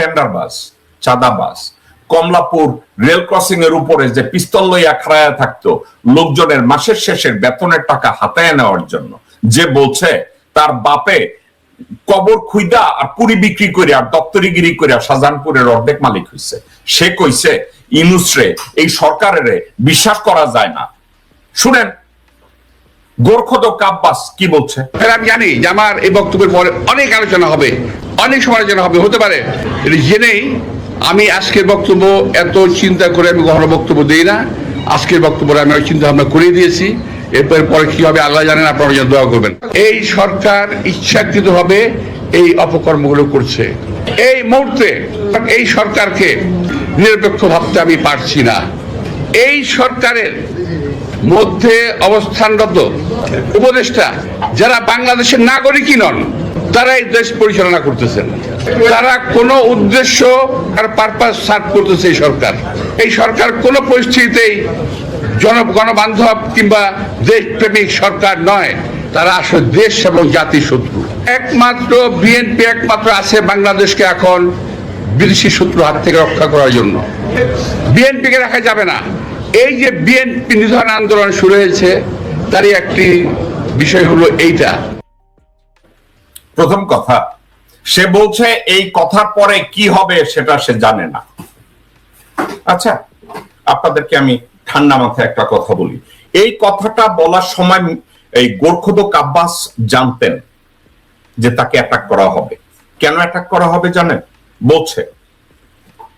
টেন্ডারবাস চাঁদাবাস Kamalapur rail crossing এর উপরে যে পিস্তল লইয়া খাড়ায়া থাকতো লোকজনের মাসের শেষের বেতনের টাকা হাতায় নেওয়ার জন্য, যে বলছে তার বাপে কবর খুইদা আর পুরি বিক্রি করে আর দপ্তরিগিরি করে শাহজাহানপুরের অর্ধেক মালিক হইছে। সে কইছে, ইনুসরে, এই সরকারের বিশ্বাস করা যায় না। শুনেন গোরখদ কাব্বাস কি বলছে? আমি জানি যে আমার এই বক্তব্যের পরে অনেক আলোচনা হবে, অনেক সমালোচনা হবে, হতে পারে। জেনেই আমি আজকের বক্তব্য এত চিন্তা করে আমি কখনো বক্তব্য দিই না। আজকের বক্তব্য আমি চিন্তা ভাবনা করে দিয়েছি। এরপর পরে কি হবে আল্লাহ জানেন, আপনারা দোয়া করবেন। এই সরকার ইচ্ছাকৃত ইচ্ছাকৃতভাবে এই অপকর্মগুলো করছে। এই মুহূর্তে এই সরকারকে নিরপেক্ষ ভাবতে আমি পারছি না। এই সরকারের মধ্যে অবস্থানরত উপদেষ্টা যারা বাংলাদেশের নাগরিকই নন, তারা এই দেশ পরিচালনা করতেছেন। তারা কোনো উদ্দেশ্য আর পারপাস সার্ভ করতেছে এই সরকার। এই সরকার কোনো পরিস্থিতিতেই জন গণবান্ধব কিংবা দেশপ্রেমিক সরকার নয়, তারা আসলে দেশ এবং জাতি শত্রু। একমাত্র বিএনপি একমাত্র আছে বাংলাদেশকে এখন বিদেশি শত্রু হাত থেকে রক্ষা করার জন্য। বিএনপিকে রাখা যাবে না। এই যে বিএনপি নিধন আন্দোলন শুরু হয়েছে, তারই একটি বিষয় হলো এইটা। প্রথম কথা, সে বলছে এই কথার পরে কি হবে সেটা সে জানে না। আচ্ছা আপনাদেরকে আমি ঠান্ডা মাথায় একটা কথা বলি। এই কথাটা বলার সময় এই গোর্খদ কাব্বাস জানতেন যে তাকে অ্যাটাক করা হবে। কেন অ্যাটাক করা হবে জানেন? বলছে,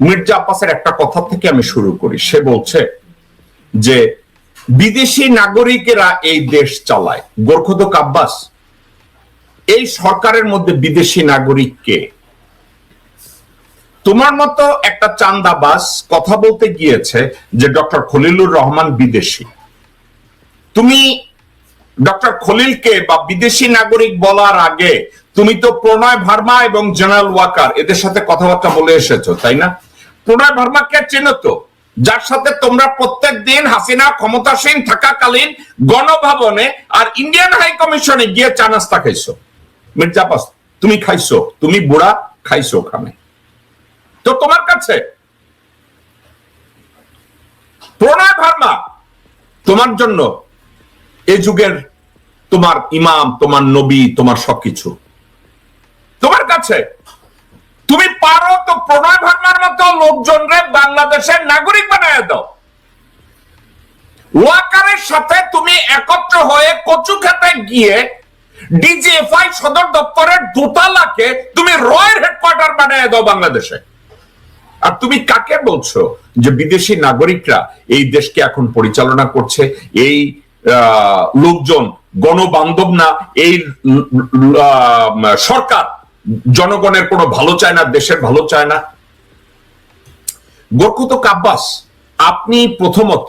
মির্জা আব্বাসের একটা কথা থেকে আমি শুরু করি। সে বলছে যে বিদেশি নাগরিকেরা এই দেশ চালায়। গোর্খদ কাব্বাস, এই সরকারের মধ্যে বিদেশি নাগরিক কে তোমার মতো একটা চান্দাবাস কথা বলতে গিয়েছে যে ডক্টর খলিলুর রহমান বিদেশি। তুমি ডক্টর খলিলকে বা বিদেশি নাগরিক বলার আগে তুমি তো প্রণয় ভার্মা এবং জেনারেল ওয়াকার, এদের সাথে কথাবার্তা বলে এসেছ, তাই না? প্রণয় ভার্মাকে চেনো তো? যার সাথে তোমরা প্রত্যেক দিন হাসিনা ক্ষমতাসীন থাকাকালীন গণভবনে আর ইন্ডিয়ান হাই কমিশনে গিয়ে চা নাস্তা খাইছো। মির্জাপাস তুমি খাইছো, তুমি বুড়া খাইছো ওখানে। তো তোমার কাছে প্রণয় ভার্মা, তোমার জন্য এ যুগের তোমার ইমাম, তোমার নবী, তোমার সবকিছু। তোমার কাছে তুমি পারো তো প্রণয় ভার্মার মতো লোকজনরে বাংলাদেশের নাগরিক বানায় দাও। ওয়াকারের সাথে তুমি একত্র হয়ে কচু খেতে গিয়ে ডিজিএফআই সদর দপ্তরের দোতলাকে তুমি রয়ের হেডকোয়ার্টার বানিয়ে দাও বাংলাদেশে। আর তুমি কাকে বলছো যে বিদেশি নাগরিকরা এই দেশকে এখন পরিচালনা করছে? এই লোকজন গণবান্ধব না, এই সরকার জনগণের কোনো ভালো চায় না, দেশের ভালো চায় না। গোরকুত কাব্বাস। আপনি প্রথমত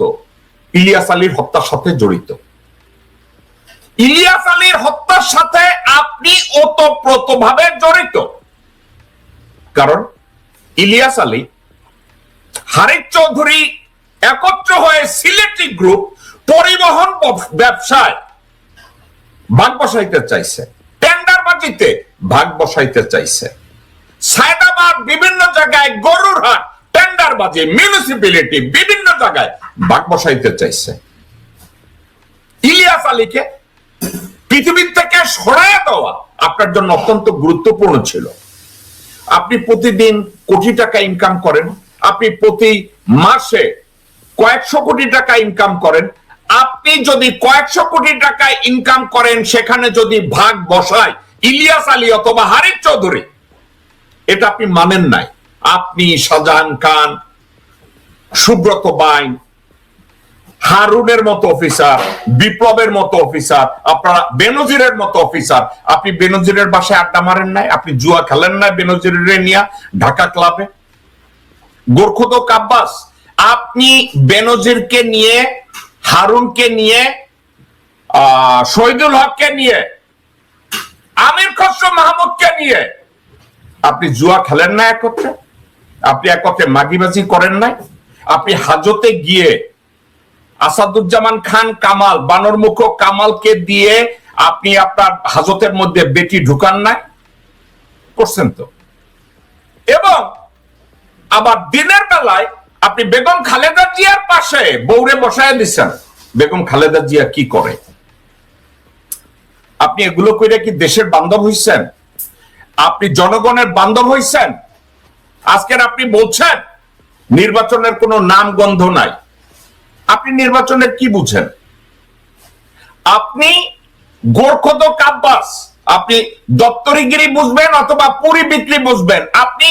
ইলিয়াস আলীর হত্যার সাথে জড়িত। ইলিয়াস আলীর হত্যার সাথে আপনি ওতপ্রোতভাবে জড়িত। কারণ ইলিয়াস আলী, হারিক চৌধুরী একত্র হয়ে সিলেটি গ্রুপ পরিবহন ব্যবসায় ভাগ বসাইতে চাইছে। টেন্ডারবাজিতে ভাগ বসাইতে চাইছে। সায়দাবাদ বিভিন্ন জায়গায় গরুর হাট, টেন্ডারবাজি মিউনিসিপ্যালিটি বিভিন্ন জায়গায় ভাগ বসাইতে চাইছে। ইলিয়াস আলীকে পৃথিবীর থেকে সরাইয়া দেওয়া আপনার জন্য অত্যন্ত গুরুত্বপূর্ণ ছিল। আপনি প্রতিদিন কোটি টাকা ইনকাম করেন, আপনি প্রতি মাসে কয়েকশো কোটি টাকা ইনকাম করেন, আপনি যদি কয়েকশো কোটি টাকা ইনকাম করেন, সেখানে যদি ভাগ বসায় ইলিয়াস আলী অথবা হারিফ চৌধুরী এটা আপনি মানেন নাই। আপনি শাহজাহান খান সুব্রত বাইন হারুনের মতো অফিসার বিপ্লবের মতো অফিসার আপনারা বেনজিরের মতো অফিসার। আপনি বেনজিরের বাসায় আড্ডা মারেন নাই আপনি জুয়া খেলেন নাই বেনজিরের নিয়ে ঢাকা ক্লাবে। গোরখুদ কাব্বাস আপনি বেনজিরকে নিয়ে হারুনকে নিয়ে আহ, শহীদুল হককে নিয়ে আমির খসরু মাহমুদকে নিয়ে। আপনি জুয়া খেলেন না একত্রে? আপনি একত্রে মাগিবাজি করেন নাই? আপনি হাজতে গিয়ে আসাদুজ্জামান খান, কামাল, বানরমুখ কামালকে দিয়ে আপনি আপনার হাজতের মধ্যে বেটি ঢুকান নাই? করছেন তো। এবং আবার দিনের বেলায় আপনি বেগম খালেদা জিয়ার পাশে বৌরে বসায় দিচ্ছেন। বেগম খালেদা জিয়া কি করে? আপনি এগুলো করে কি দেশের বান্ধব হইছেন? আপনি জনগণের বান্ধব হইছেন? আজকের আপনি বলছেন, নির্বাচনের কোনো নাম গন্ধ নাই। আপনি নির্বাচনের কি বুঝেন? আপনি গোর্খদ কাব্বাস, আপনি দপ্তরিগিরি বুঝবেন অথবা পুরি বিক্রি বুঝবেন। আপনি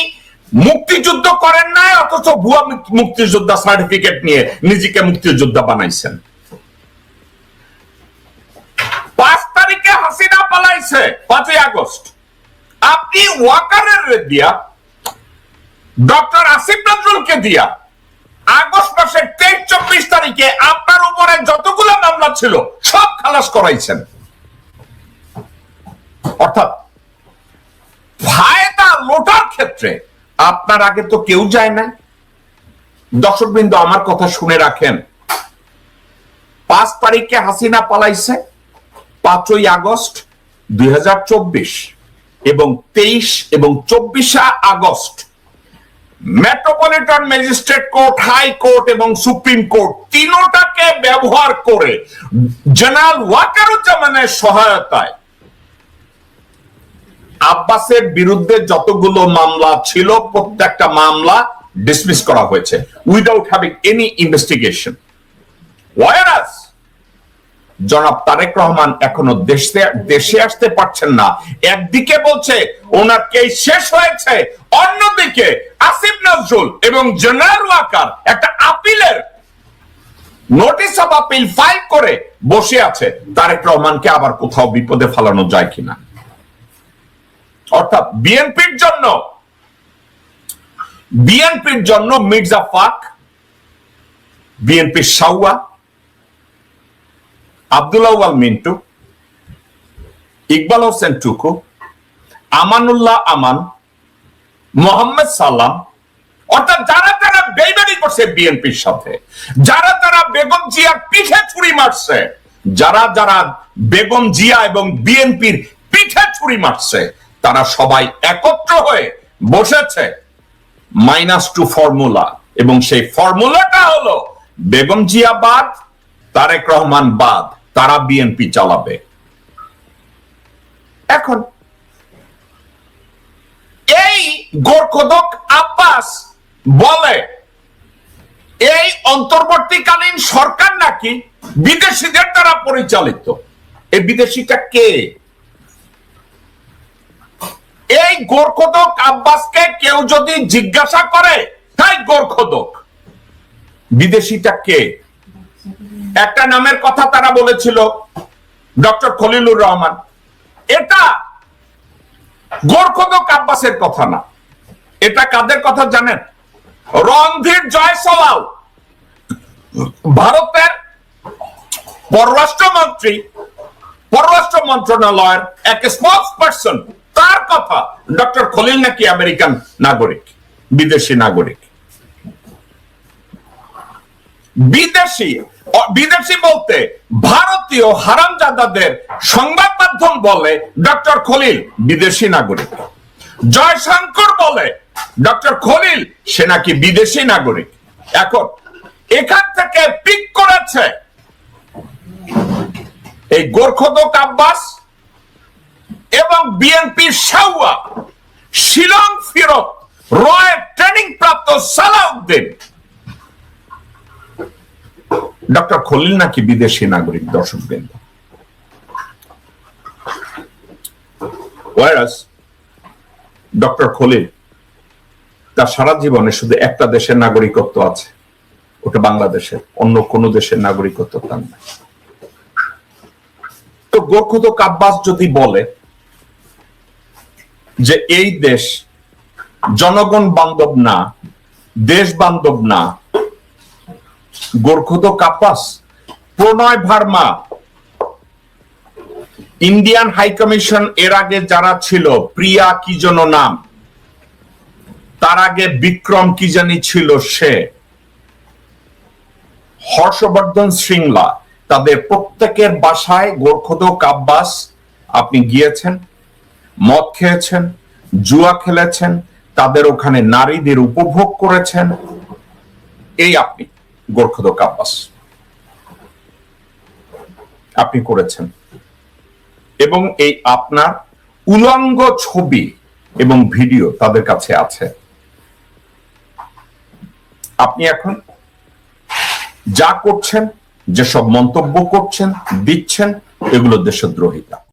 মুক্তিযুদ্ধ করেন নাই, অথচ ভুয়া মুক্তিযোদ্ধা সার্টিফিকেট নিয়ে নিজেকে মুক্তিযোদ্ধা বানাইছেন। হাসিনা পালাইছে পাঁচই আগস্ট। আপনি ওয়াকারের দিয়া, ডক্টর আসিফ নজরুলকে দিয়া, আগস্ট মাসের তেইশ চব্বিশ তারিখে আপনার উপরে যতগুলো মামলা ছিল, সব খালাস করাইছেন। অর্থাৎ, ফায়দা লোটার ক্ষেত্রে আপনার আগে তো কেউ যায় না দর্শকবৃন্দ, আমার কথা শুনে রাখেন। পাঁচ তারিখে হাসিনা পালাইছে পাঁচই আগস্ট দুই এবং তেইশ এবং চব্বিশে August metropolitan magistrate court, high court এবং সুপ্রিম কোর্ট তিনোটাকে ব্যবহার করে জেনারেল ওয়াকারুজ্জামানের সহায়তায় আব্বাসের বিরুদ্ধে যতগুলো মামলা ছিল, প্রত্যেকটা মামলা ডিসমিস করা হয়েছে without having any investigation whereas জনাব তারেক রহমান এখনও দেশে দেশে আসতে পারছেন না। একদিকে বলছে, ওনার কেস শেষ হয়েছে। অন্যদিকে আসিফ নজরুল এবং জেনারেল ওয়াকার একটা আপিলের নোটিশ অফ আপিল ফাইল করে বসে আছে। তারেক রহমানকে আবার কোথাও বিপদে ফেলানো যায় কিনা? অর্থাৎ বিএনপির জন্য বিএনপির জন্য মির্জা ফাক বিএনপির সাউয়া আব্দুল্লাহ আল মিন্টু, ইকবাল হোসেন টুকু, আমানুল্লাহ আমান, মোহাম্মদ সালাম অর্থাৎ যারা যারা বেইমানি করছে বিএনপির সাথে, যারা যারা বেগম জিয়ার পিঠে ছুরি মারছে, যারা যারা বেগম জিয়া এবং বিএনপির পিঠে ছুরি মারছে, তারা সবাই একত্র হয়ে বসেছে মাইনাস টু ফর্মুলা এবং সেই ফর্মুলাটা হলো বেগম জিয়া বাদ, তারেক রহমান বাদ। তারা বিএনপি চালাবে। এখন এই গোরখদক আব্বাস বলে, এই অন্তর্বর্তীকালীন সরকার নাকি বিদেশিদের দ্বারা পরিচালিত। এই বিদেশিটা কে? এই গোরখদক আব্বাসকে কেউ যদি জিজ্ঞাসা করে, তাই গোরখদক? বিদেশিটা কে? একটা নামের কথা তারা বলেছিল, ডক্টর খলিলুর রহমান। এটা গোরখদক আব্বাসের কথা না। এটা কাদের কথা জানেন? রণধীর জয়সওয়াল, ভারতের পররাষ্ট্রমন্ত্রী, পররাষ্ট্র মন্ত্রণালয়ের এক স্পোক্স পার্সন তার কথা, ডক্টর খলিল নাকি আমেরিকান নাগরিক, বিদেশি নাগরিক। বিদেশি বিদেশি বলতে ভারতীয় হারামজাদাদের সংবাদ মাধ্যম বলে ডক্টর খলিল, বিদেশি নাগরিক। জয়শঙ্কর বলে ডক্টর খলিল, সে নাকি বিদেশি নাগরিক। এখন, এখান থেকে পিক করেছে এই গোর্খদক আব্বাস এবং বিএনপি সাউয়া শিলং ফিরত রয় ট্রেনিং প্রাপ্ত সালাউদ্দিন। ডক্টর খলিল নাকি বিদেশি নাগরিক দর্শক বৃন্দ ওয়ারাস ডক্টর খলিল, তার সারা জীবনে শুধু একটা দেশের নাগরিকত্ব আছে, ওটা বাংলাদেশের, অন্য কোন দেশের নাগরিকত্ব তার নাই। তো গোর্খত কাব্বাস যদি বলে যে এই দেশ জনগণ বান্ধব না, দেশ বান্ধব না গোর্খত কাব্বাস Pranay Verma. Indian high commission এর আগে যারা ছিল, প্রিয়া কি যেন নাম? তার আগে বিক্রম কি জানি ছিল সে। হর্ষবর্ধন শৃঙ্গলা তাদের প্রত্যেকের বাসায় গোর্খদ কাব্বাস আপনি গিয়েছেন, মদ খেয়েছেন, জুয়া খেলেছেন, তাদের ওখানে নারীদের উপভোগ করেছেন। এই আপনি। গোর্খদক আব্বাস আপনি করেছেন। এবং এই আপনার উলঙ্গ ছবি এবং ভিডিও তাদের কাছে আছে। আপনি এখন যা করছেন, যেসব মন্তব্য করছেন, দিচ্ছেন, এগুলো দেশদ্রোহিতা।